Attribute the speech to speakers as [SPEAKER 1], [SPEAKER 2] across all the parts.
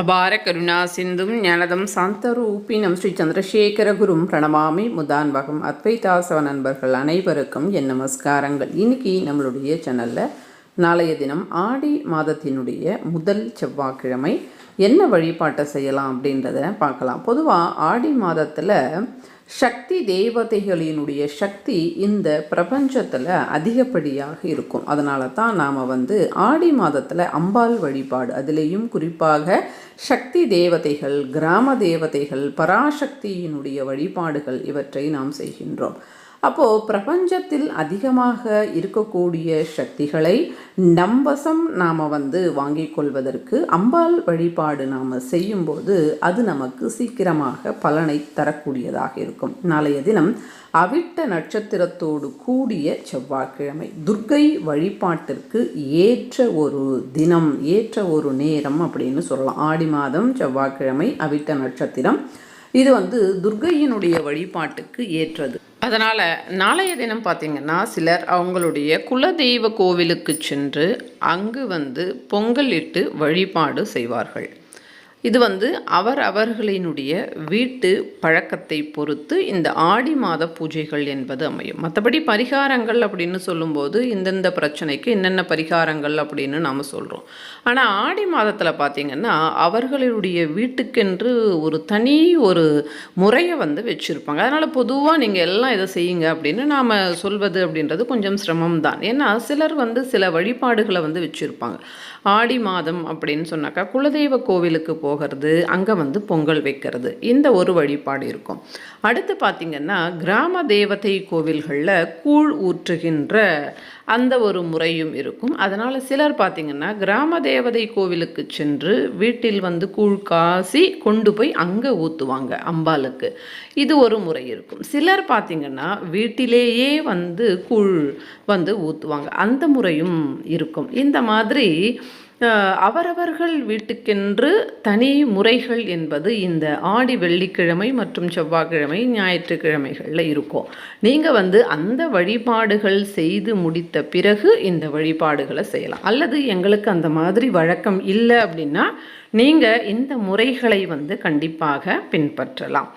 [SPEAKER 1] அபார கருணா சிந்தும் ஞானதம் சாந்தரூபினம் ஸ்ரீ சந்திரசேகரகுரும் பிரணமாமி முதான்பகம் அத்வைதாசவ நண்பர்கள் அனைவருக்கும் என் நமஸ்காரங்கள். இன்னைக்கு நம்மளுடைய சேனலில் நாளைய தினம் ஆடி மாதத்தினுடைய முதல் செவ்வாய்க்கிழமை என்ன வழிபாட்டை செய்யலாம் அப்படின்றத பார்க்கலாம். பொதுவாக ஆடி மாதத்தில் சக்தி தேவதைகளினுடைய சக்தி இந்த பிரபஞ்சத்தில் அதிகப்படியாக இருக்கும். அதனால தான் நாம் வந்து ஆடி மாதத்தில் அம்பாள் வழிபாடு. அதுலேயும் குறிப்பாக சக்தி தேவதைகள் கிராம தேவதைகள் பராசக்தியினுடைய வழிபாடுகள் இவற்றை நாம் செய்கின்றோம். அப்போது பிரபஞ்சத்தில் அதிகமாக இருக்கக்கூடிய சக்திகளை நம்பசம் நாம் வந்து வாங்கி கொள்வதற்கு அம்பாள் வழிபாடு நாம் செய்யும்போது அது நமக்கு சீக்கிரமாக பலனை தரக்கூடியதாக இருக்கும். நாளைய தினம் அவிட்ட நட்சத்திரத்தோடு கூடிய செவ்வாய்க்கிழமை துர்க்கை வழிபாட்டிற்கு ஏற்ற ஒரு தினம் ஏற்ற ஒரு நேரம் அப்படின்னு சொல்லலாம். ஆடி மாதம் செவ்வாய்க்கிழமை அவிட்ட நட்சத்திரம். இது வந்து துர்க்கையினுடைய வழிபாட்டுக்கு ஏற்றது. அதனால் நாளைய தினம் பார்த்திங்கன்னா சிலர் அவங்களுடைய குலதெய்வ கோவிலுக்கு சென்று அங்கு வந்து பொங்கல் இட்டு வழிபாடு செய்வார்கள். இது வந்து அவர் அவர்களினுடைய வீட்டு பழக்கத்தை பொறுத்து இந்த ஆடி மாத பூஜைகள் என்பது அமையும். மற்றபடி பரிகாரங்கள் அப்படின்னு சொல்லும்போது இந்தந்த பிரச்சனைக்கு என்னென்ன பரிகாரங்கள் அப்படின்னு நாம் சொல்கிறோம் ஆனால் ஆடி மாதத்தில் பார்த்திங்கன்னா அவர்களுடைய வீட்டுக்கென்று ஒரு தனி ஒரு முறையை வந்து வச்சுருப்பாங்க. அதனால் பொதுவாக நீங்கள் எல்லாம் இதை செய்யுங்க அப்படின்னு நாம் சொல்வது அப்படின்றது கொஞ்சம் சிரமம் தான் ஏன்னா சிலர் வந்து சில வழிபாடுகளை வந்து வச்சுருப்பாங்க. ஆடி மாதம் அப்படின்னு சொன்னாக்கா குலதெய்வ கோவிலுக்கு போகிறது அங்கே வந்து பொங்கல் வைக்கிறது. இந்த ஒரு வழிபாடு இருக்கும். அடுத்து பார்த்திங்கன்னா கிராம தேவதை கோவில்களில் கூழ் ஊற்றுகின்ற அந்த ஒரு முறையும் இருக்கும். அதனால் சிலர் பார்த்திங்கன்னா கிராம தேவதை கோவிலுக்கு சென்று வீட்டில் வந்து கூழ் காசி கொண்டு போய் அங்கே ஊற்றுவாங்க அம்பாளுக்கு. இது ஒரு முறை இருக்கும். சிலர் பார்த்திங்கன்னா வீட்டிலேயே வந்து கூழ் வந்து ஊற்றுவாங்க அந்த முறையும் இருக்கும். இந்த மாதிரி அவரவர்கள் வீட்டுக்கென்று தனி முறைகள் என்பது இந்த ஆடி வெள்ளிக்கிழமை மற்றும் செவ்வாய்க்கிழமை ஞாயிற்றுக்கிழமைகளில் இருக்கும். நீங்கள் வந்து அந்த வழிபாடுகள் செய்து முடித்த பிறகு இந்த வழிபாடுகளை செய்யலாம். அல்லது எங்களுக்கு அந்த மாதிரி வழக்கம் இல்லை அப்படின்னா நீங்கள் இந்த முறைகளை வந்து கண்டிப்பாக பின்பற்றலாம்.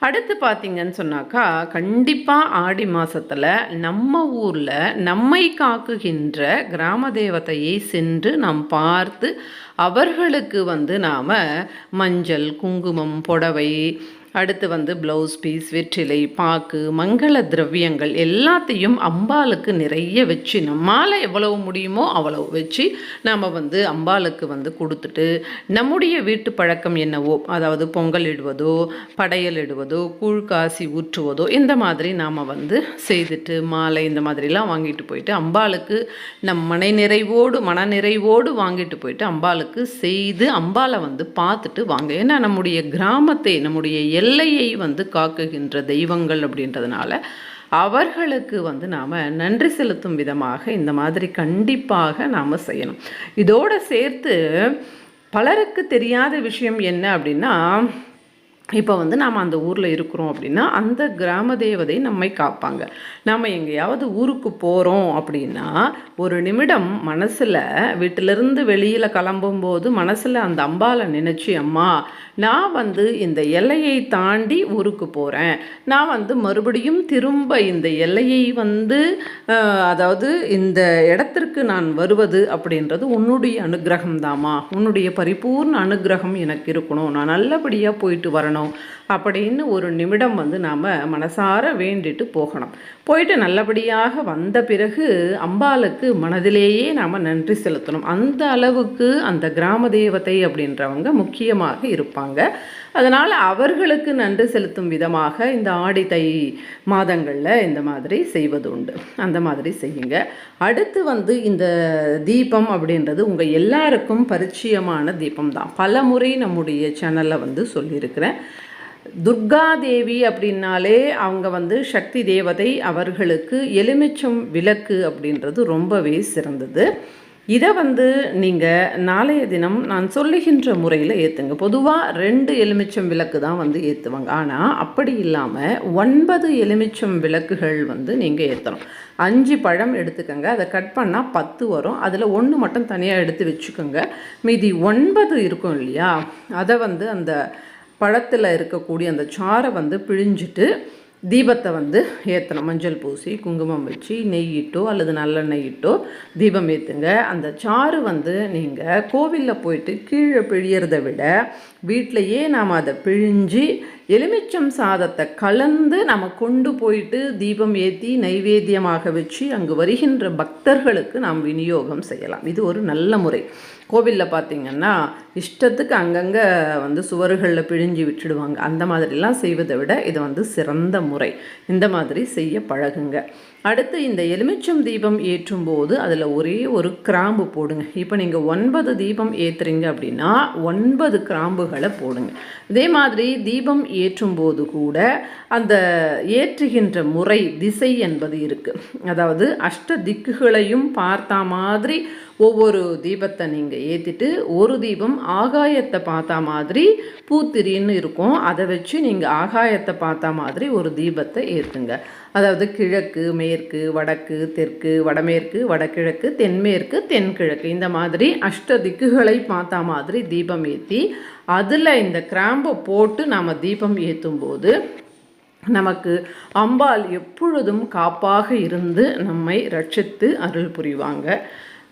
[SPEAKER 1] அடுத்து பார்த்தீங்கன்னு சொன்னாக்கா கண்டிப்பாக ஆடி மாதத்தில் நம்ம ஊரில் நம்மை காக்குகின்ற கிராம தேவதையை சென்று நாம் பார்த்து அவர்களுக்கு வந்து நாம் மஞ்சள் குங்குமம் புடவை அடுத்து வந்து ப்ளவுஸ் பீஸ் வெற்றிலை பாக்கு மங்கள திரவியங்கள் எல்லாத்தையும் அம்பாளுக்கு நிறைய வச்சு நம்மால் எவ்வளவு முடியுமோ அவ்வளவு வச்சு நாம் வந்து அம்பாளுக்கு வந்து கொடுத்துட்டு நம்முடைய வீட்டு பழக்கம் என்னவோ அதாவது பொங்கல் இடுவதோ படையல் இடுவதோ கூழ் காசி ஊற்றுவதோ இந்த மாதிரி நாம் வந்து செய்துட்டு மாலை இந்த மாதிரிலாம் வாங்கிட்டு போயிட்டு அம்பாளுக்கு நம் மனை நிறைவோடு மன நிறைவோடு வாங்கிட்டு போயிட்டு அம்பாளுக்கு செய்து அம்பாலை வந்து பார்த்துட்டு வாங்க. ஏன்னா நம்முடைய கிராமத்தை நம்முடைய எல்லையை வந்து காக்குகின்ற தெய்வங்கள் அப்படின்றதுனால அவர்களுக்கு வந்து நாம் நன்றி செலுத்தும் விதமாக இந்த மாதிரி கண்டிப்பாக நாம் செய்யணும். இதோடு சேர்த்து பலருக்கு தெரியாத விஷயம் என்ன அப்படின்னா இப்போ வந்து நாம் அந்த ஊரில் இருக்கிறோம் அப்படின்னா அந்த கிராம தேவதை நம்மை காப்பாங்க. நம்ம எங்கேயாவது ஊருக்கு போகிறோம் அப்படின்னா ஒரு நிமிடம் மனசில் வீட்டிலிருந்து வெளியில் கிளம்பும்போது மனசில் அந்த அம்பாவை நினச்சி அம்மா நான் வந்து இந்த எல்லையை தாண்டி ஊருக்கு போகிறேன் நான் வந்து மறுபடியும் திரும்ப இந்த எல்லையை வந்து அதாவது இந்த இடத்திற்கு நான் வருவது அப்படின்றது உன்னுடைய அனுகிரகம் தாமா உன்னுடைய பரிபூர்ண அனுகிரகம் எனக்கு இருக்கணும். நான் நல்லபடியாக போயிட்டு வரணும். வரணும் அப்படின்னு ஒரு நிமிடம் வந்து நாம் மனசார வேண்டிட்டு போகணும். போயிட்டு நல்லபடியாக வந்த பிறகு அம்பாளுக்கு மனதிலேயே நாம் நன்றி செலுத்தணும். அந்த அளவுக்கு அந்த கிராம தேவதை அப்படின்றவங்க முக்கியமாக இருப்பாங்க. அதனால் அவர்களுக்கு நன்றி செலுத்தும் விதமாக இந்த ஆடி தை மாதங்களில் இந்த மாதிரி செய்வது உண்டு. அந்த மாதிரி செய்யுங்க. அடுத்து வந்து இந்த தீபம் அப்படின்றது உங்கள் எல்லாருக்கும் பரிச்சயமான தீபம் தான் பல முறை நம்முடைய சேனலில் வந்து சொல்லியிருக்கிறேன். துர்காதேவி அப்படின்னாலே அவங்க வந்து சக்தி தேவதை அவர்களுக்கு எலுமிச்சம் விளக்கு அப்படின்றது ரொம்பவே சிறந்தது. இதை வந்து நீங்கள் நாளைய தினம் நான் சொல்லுகின்ற முறையில் ஏற்றுங்க பொதுவாக ரெண்டு எலுமிச்சம் விளக்கு தான் வந்து ஏற்றுவாங்க ஆனால் அப்படி இல்லாமல் ஒன்பது எலுமிச்சம் விளக்குகள் வந்து நீங்கள் ஏற்றணும் அஞ்சு பழம் எடுத்துக்கோங்க. அதை கட் பண்ணால் பத்து வரும். அதில் ஒன்று மட்டும் தனியாக எடுத்து வச்சுக்கோங்க. மீதி ஒன்பது இருக்கும் இல்லையா? அதை வந்து அந்த பழத்தில் இருக்கக்கூடிய அந்த சாரை வந்து பிழிஞ்சிட்டு தீபத்தை வந்து ஏற்றணும் மஞ்சள் பூசி குங்குமம் வச்சு நெய்யிட்டோ அல்லது நல்லெண்ணெய் இட்டோ தீபம் ஏற்றுங்க அந்த சாறு வந்து நீங்கள் கோவிலில் போயிட்டு கீழே பிழியறதை விட வீட்டிலையே நாம் அதை பிழிஞ்சு எலுமிச்சம் சாதத்தை கலந்து நம்ம கொண்டு போயிட்டு தீபம் ஏற்றி நைவேத்தியமாக வச்சு அங்கு வருகின்ற பக்தர்களுக்கு நாம் விநியோகம் செய்யலாம். இது ஒரு நல்ல முறை. கோவிலில் பார்த்திங்கன்னா இஷ்டத்துக்கு அங்கங்கே வந்து சுவர்களில் பிழிஞ்சு விட்டுடுவாங்க. அந்த மாதிரிலாம் செய்வதை விட இது வந்து சிறந்த முறை. இந்த மாதிரி செய்ய பழகுங்க. அடுத்து இந்த எலுமிச்சம் தீபம் ஏற்றும் போது அதில் ஒரே ஒரு கிராம்பு போடுங்க. இப்போ நீங்கள் ஒன்பது தீபம் ஏற்றுறீங்க அப்படின்னா ஒன்பது கிராம்புகளை போடுங்க. இதே மாதிரி தீபம் ஏற்றும் போது கூட அந்த ஏற்றுகின்ற முறை திசை என்பது இருக்குது அதாவது அஷ்ட திக்குகளையும் பார்த்தா மாதிரி ஒவ்வொரு தீபத்தை நீங்கள் ஏற்றிட்டு ஒரு தீபம் ஆகாயத்தை பார்த்தா மாதிரி பூத்திரின்னு இருக்கும். அதை வச்சு நீங்கள் ஆகாயத்தை பார்த்தா மாதிரி ஒரு தீபத்தை ஏற்றுங்க அதாவது கிழக்கு மேற்கு வடக்கு தெற்கு வடமேற்கு வடகிழக்கு தென்மேற்கு தென்கிழக்கு இந்த மாதிரி அஷ்ட திக்குகளை பார்த்தா மாதிரி தீபம் ஏற்றி அதில் இந்த கிராம்பை போட்டு நாம் தீபம் ஏற்றும் போது நமக்கு அம்பாள் எப்பொழுதும் காப்பாக இருந்து நம்மை ரட்சித்து அருள் புரிவாங்க.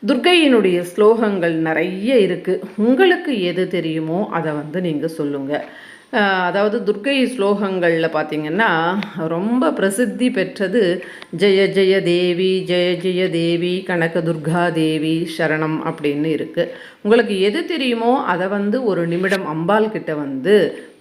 [SPEAKER 1] துர்கையினுடைய ஸ்லோகங்கள் நிறைய இருக்குது உங்களுக்கு எது தெரியுமோ அதை வந்து நீங்கள் சொல்லுங்கள் அதாவது துர்கை ஸ்லோகங்களில் பார்த்திங்கன்னா ரொம்ப பிரசித்தி பெற்றது ஜெய ஜெய தேவி ஜெய ஜெய தேவி கணக்க துர்கா தேவி சரணம் அப்படின்னு இருக்குது உங்களுக்கு எது தெரியுமோ அதை வந்து ஒரு நிமிடம் அம்பாள் கிட்ட வந்து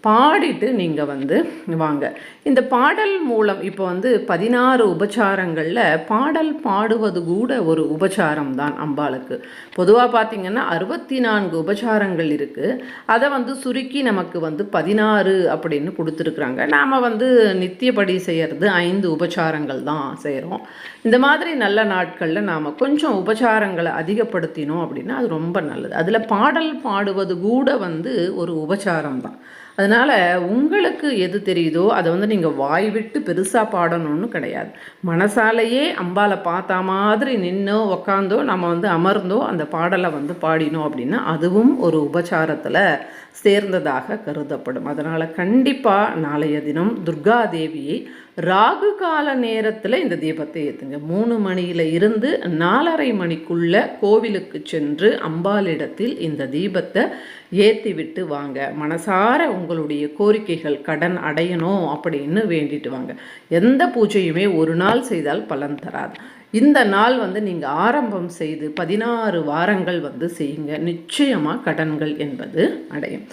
[SPEAKER 1] பாடிட்டு நீங்கள் வந்து வாங்க. இந்த பாடல் மூலம் இப்போ வந்து பதினாறு உபச்சாரங்களில் பாடல் பாடுவது கூட ஒரு உபச்சாரம் தான் அம்பாளுக்கு. பொதுவாக பார்த்திங்கன்னா அறுபத்தி நான்கு உபச்சாரங்கள் இருக்குது அதை வந்து சுருக்கி நமக்கு வந்து பதினாறு அப்படின்னு கொடுத்துருக்குறாங்க. நாம் வந்து நித்தியப்படி செய்கிறது ஐந்து உபச்சாரங்கள் தான் செய்கிறோம் இந்த மாதிரி நல்ல நாட்களில் நாம் கொஞ்சம் உபச்சாரங்களை அதிகப்படுத்தினோம் அப்படின்னா அது ரொம்ப நல்லது. அதில் பாடல் பாடுவது கூட வந்து ஒரு உபச்சாரம் தான் அதனால் உங்களுக்கு எது தெரியுதோ அதை வந்து நீங்கள் வாய் விட்டு பெருசாக பாடணும்னு கிடையாது. மனசாலேயே அம்பாலை பார்த்தா மாதிரி நின்னோ உக்காந்தோ நம்ம வந்து அமர்ந்தோ அந்த பாடலை வந்து பாடினோம் அப்படின்னா அதுவும் ஒரு உபச்சாரத்தில் சேர்ந்ததாக கருதப்படும். அதனால் கண்டிப்பாக நாளைய தினம் துர்கா தேவியை ராகு கால நேரத்தில் இந்த தீபத்தை ஏற்றுங்க மூணு மணியில் இருந்து நாலரை மணிக்குள்ள கோவிலுக்கு சென்று அம்பாளிடத்தில் இந்த தீபத்தை ஏற்றி விட்டு வாங்க. மனசார உங்களுடைய கோரிக்கைகள் கடன் அடையணும் அப்படின்னு வேண்டிட்டு வாங்க. எந்த பூஜையுமே ஒரு நாள் செய்தால் பலன் தராது. இந்த நாள் வந்து நீங்கள் ஆரம்பம் செய்து பதினாறு வாரங்கள் வந்து செய்யுங்க. நிச்சயமாக கடன்கள் என்பது அடையும்.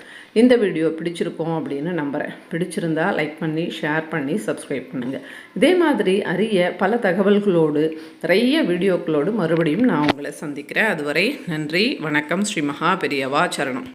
[SPEAKER 1] இந்த வீடியோ பிடிச்சிருக்கோம் அப்படின்னு நம்புகிறேன் பிடிச்சிருந்தா லைக் பண்ணி ஷேர் பண்ணி சப்ஸ்கிரைப் பண்ணுங்கள் இதே மாதிரி அரிய பல தகவல்களோடு நிறைய வீடியோக்களோடு மறுபடியும் நான் உங்களை சந்திக்கிறேன். அதுவரை நன்றி வணக்கம். ஸ்ரீ மகா பெரியவா சரணம்.